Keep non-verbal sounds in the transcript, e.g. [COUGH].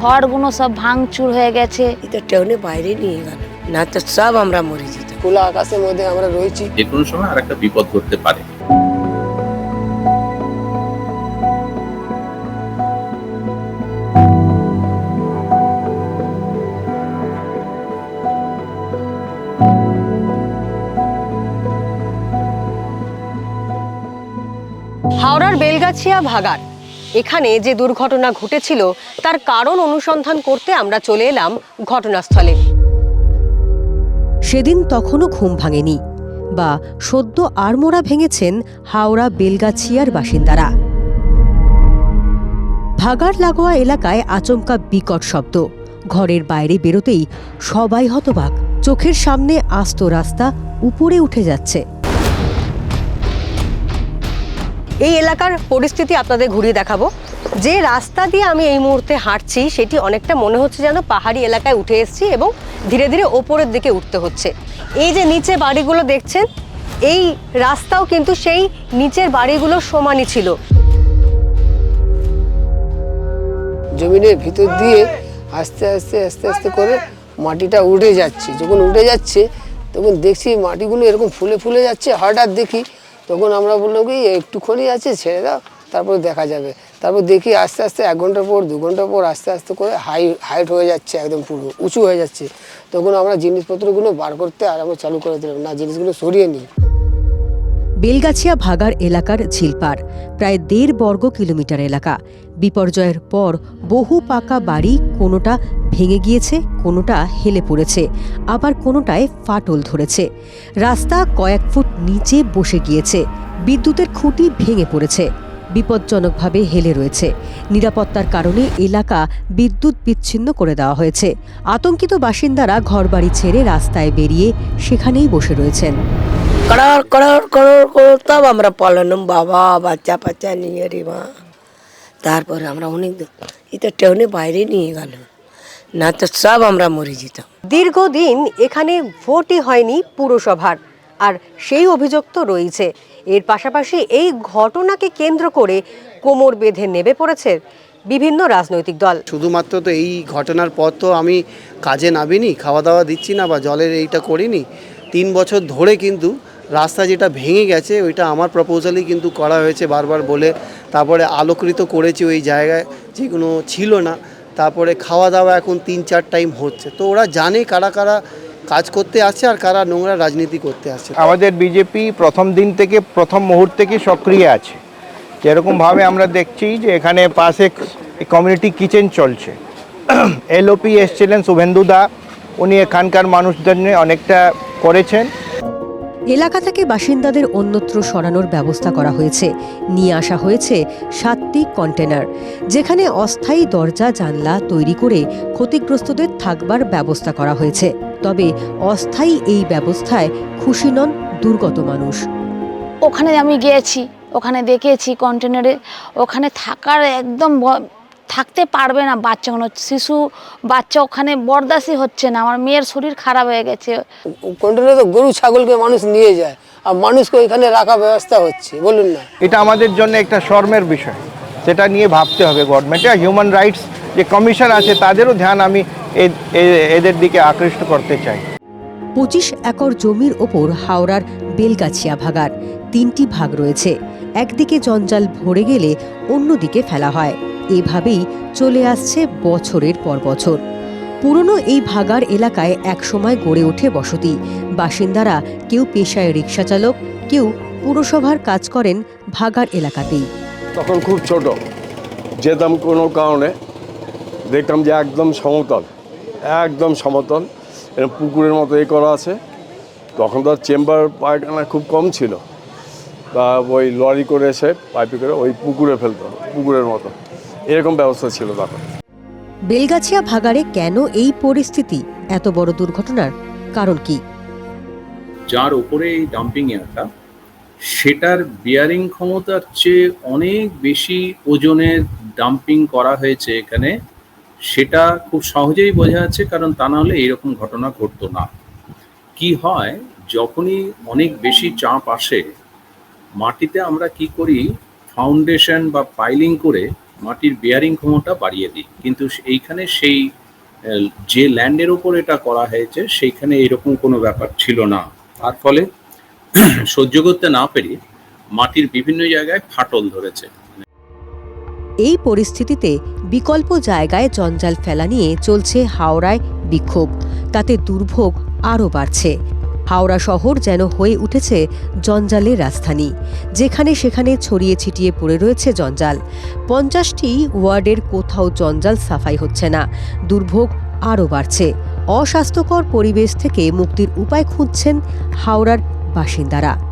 ঘরগুলো সব ভাঙচুর হয়ে গেছে। এটা টেউনে বাইরে নিয়ে গেল। না তো সব আমরা মরে যেতাম। খোলা আকাশের মধ্যে আমরা রয়েছি। যে কোনো সময় আর একটা বিপদ ঘটতে পারে। হাওড়ার বেলগাছিয়া ভাগার এখানে যে দুর্ঘটনা ঘটেছিল, তার কারণ অনুসন্ধান করতে আমরা চলে এলাম ঘটনাস্থলে। সেদিন তখনও ঘুম ভাঙেনি বা সদ্য আড়মোড়া ভেঙেছেন হাওড়া বেলগাছিয়ার বাসিন্দারা। ভাগার লাগোয়া এলাকায় আচমকা বিকট শব্দ। ঘরের বাইরে বেরোতেই সবাই হতবাক। চোখের সামনে আস্ত রাস্তা উপরে উঠে যাচ্ছে। এই এলাকার পরিস্থিতি আপনাদের ঘুরিয়ে দেখাবো। যে রাস্তা দিয়ে আমি এই মুহূর্তে হাঁটছি, সেটি অনেকটা মনে হচ্ছে যেন পাহাড়ি এলাকায় উঠে এসেছি এবং ধীরে ধীরে ওপরের দিকে উঠতে হচ্ছে। এই যে নিচে বাড়িগুলো দেখছেন, এই রাস্তাও কিন্তু সেই নিচের বাড়িগুলো সমানই ছিল। জমিনের ভিতর দিয়ে আস্তে আস্তে আস্তে আস্তে করে মাটিটা উঠে যাচ্ছে। যখন উঠে যাচ্ছে, তখন দেখছি মাটিগুলো এরকম ফুলে ফুলে যাচ্ছে। হঠাৎ দেখি তখন আমরা বললাম কি, একটুখানি আছে, ছেড়ে দাও, তারপর দেখা যাবে। তারপর দেখি আস্তে আস্তে এক ঘণ্টা পর, দু ঘণ্টা পর আস্তে আস্তে করে হাই হাইট হয়ে যাচ্ছে, একদম পুরো, উঁচু হয়ে যাচ্ছে। তখন আমরা জিনিসপত্রগুলো বার করতে আর আমরা চালু করে দিলাম। না, জিনিসগুলো সরিয়ে নিই বেলগাছিয়া ভাগার এলাকার ঝিলপাড়, প্রায় দেড় বর্গ কিলোমিটার এলাকা। বিপর্যয়ের পর বহু পাকা বাড়ি কোনোটা ভেঙে গিয়েছে, কোনোটা হেলে পড়েছে, আবার কোনোটায় ফাটল ধরেছে। রাস্তা কয়েক ফুট নিচে বসে গিয়েছে, বিদ্যুতের খুঁটি ভেঙে পড়েছে, বিপজ্জনকভাবে হেলে রয়েছে। নিরাপত্তার কারণে এলাকা বিদ্যুৎ বিচ্ছিন্ন করে দেওয়া হয়েছে। আতঙ্কিত বাসিন্দারা ঘরবাড়ি ছেড়ে রাস্তায় বেরিয়ে সেখানেই বসে রয়েছেন। কড়ার কড়ার কড়ার করতাম আমরা পালালাম বাবা বাচ্চা বাচ্চা নিয়ে রে মা তারপরে আমরা অনেক এটা টেউনে বাইরে নিয়ে গেল না তো সব আমরা মরে যেতাম দীর্ঘদিন এখানে ভোটই হয়নি পুরসভার আর সেই অভিযোগ তো রয়েছে এর পাশাপাশি এই ঘটনাকে কেন্দ্র করে কোমর বেঁধে নেবে পড়েছে বিভিন্ন রাজনৈতিক দল শুধুমাত্র তো এই ঘটনার পর তো আমি কাজে নামিনি খাওয়া দাওয়া দিচ্ছি না বা জলের এইটা করিনি তিন বছর ধরে কিন্তু রাস্তা যেটা ভেঙে গেছে, ওইটা আমার প্রপোজালই কিন্তু করা হয়েছে বারবার বলে। তারপরে আলোকৃত করেছি ওই জায়গায়, যেগুলো ছিল না। তারপরে খাওয়া দাওয়া এখন তিন চার টাইম হচ্ছে। তো ওরা জানে কারা কারা কাজ করতে আসছে আর কারা নোংরা রাজনীতি করতে আসছে। আমাদের বিজেপি প্রথম দিন থেকে, প্রথম মুহূর্ত থেকে সক্রিয় আছে। যেরকমভাবে আমরা দেখছি যে এখানে পাশে কমিউনিটি কিচেন চলছে। [CLEARS THROAT] এলওপি এসছিলেন শুভেন্দু দা। উনি এখানকার মানুষদের নিয়ে অনেকটা করেছেন। এলাকা থেকে বাসিন্দাদের অন্যত্র সরানোর ব্যবস্থা করা হয়েছে। নিয়ে আসা হয়েছে সাতটি কন্টেনার, যেখানে অস্থায়ী দরজা, জানলা তৈরি করে ক্ষতিগ্রস্তদের থাকবার ব্যবস্থা করা হয়েছে। তবে অস্থায়ী এই ব্যবস্থায় খুশি নন দুর্গত মানুষ। ওখানে আমি গিয়েছি, ওখানে দেখেছি কন্টেনারে। ওখানে থাকার একদম থাকতে পারবে না বাচ্চা কোনো শিশু বাচ্চা ওখানে বরদাসি হচ্ছে না আমার মেয়ের শরীর খারাপ হয়ে গেছে। কন্টেনারে তো গরু ছাগলকে মানুষ নিয়ে যায় আর মানুষকে ওইখানে রাখা ব্যবস্থা হচ্ছে বলুন না। এটা আমাদের জন্য একটা শর্মের বিষয় সেটা নিয়ে ভাবতে হবে গভর্নমেন্টে হিউম্যান রাইটস যে কমিশন আছে তাদেরও ধ্যান আমি এদের দিকে আকৃষ্ট করতে চাই। পঁচিশ একর জমির ওপর হাওড়ার বেলগাছিয়া ভাগার তিনটি ভাগ রয়েছে একদিকে জঞ্জাল ভরে গেলে অন্যদিকে ফেলা হয়। এভাবেই চলে আসছে বছরের পর বছর। পুরনো এই ভাগার এলাকায় একসময় গড়ে ওঠে বসতি। বাসিন্দারা কেউ পেশায় রিক্সা চালক, কেউ পুরসভার কাজ করেন ভাগার এলাকাতেই। তখন খুব ছোট। যেতাম কোনো কারণে দেখতাম যে একদম সমতল একদম সমতল। এরকম পুকুরের মতো এ করা আছে। তখন তো চেম্বার পায়খানা খুব কম ছিল। বা ওই লরি করে এসে পাইপে করে ওই পুকুরে ফেলতো, পুকুরের মতো। এরকম ব্যবস্থা ছিল তখন। বেলগাছিয়া ভাগাড়ে কেন এই পরিস্থিতি? এত বড় দুর্ঘটনার কারণ কি? যার উপরে এই ডাম্পিং এয়ারটা সেটার বিয়ারিং ক্ষমতার চেয়ে অনেক বেশি ওজনের ডাম্পিং করা হয়েছে এখানে। সেটা খুব সহজেই বোঝা যাচ্ছে কারণ তা না হলে এইরকম ঘটনা ঘটতো না। কি হয় যখনই অনেক বেশি চাপ আসে মাটিতে আমরা কি করি ফাউন্ডেশন বা পাইলিং করে মাটির বেয়ারিং ক্ষমতা বাড়িয়ে দিই। কিন্তু এইখানে সেই যে ল্যান্ডের ওপর এটা করা হয়েছে, সেইখানে এরকম কোনো ব্যাপার ছিল না। তার ফলে [CLEARS THROAT] সহ্য করতে না পেরে মাটির বিভিন্ন জায়গায় ফাটল ধরেছে। এই পরিস্থিতিতে বিকল্প জায়গায় জঞ্জাল ফেলা নিয়ে চলছে হাওড়ায় বিক্ষোভ। তাতে দুর্ভোগ আরও বাড়ছে। হাওড়া শহর যেন হয়ে উঠেছে জঞ্জালের রাজধানী। যেখানে সেখানে ছড়িয়ে ছিটিয়ে পড়ে রয়েছে জঞ্জাল। পঞ্চাশটি ওয়ার্ডের কোথাও জঞ্জাল সাফাই হচ্ছে না। দুর্ভোগ আরও বাড়ছে। অস্বাস্থ্যকর পরিবেশ থেকে মুক্তির উপায় খুঁজছেন হাওড়ার বাসিন্দারা।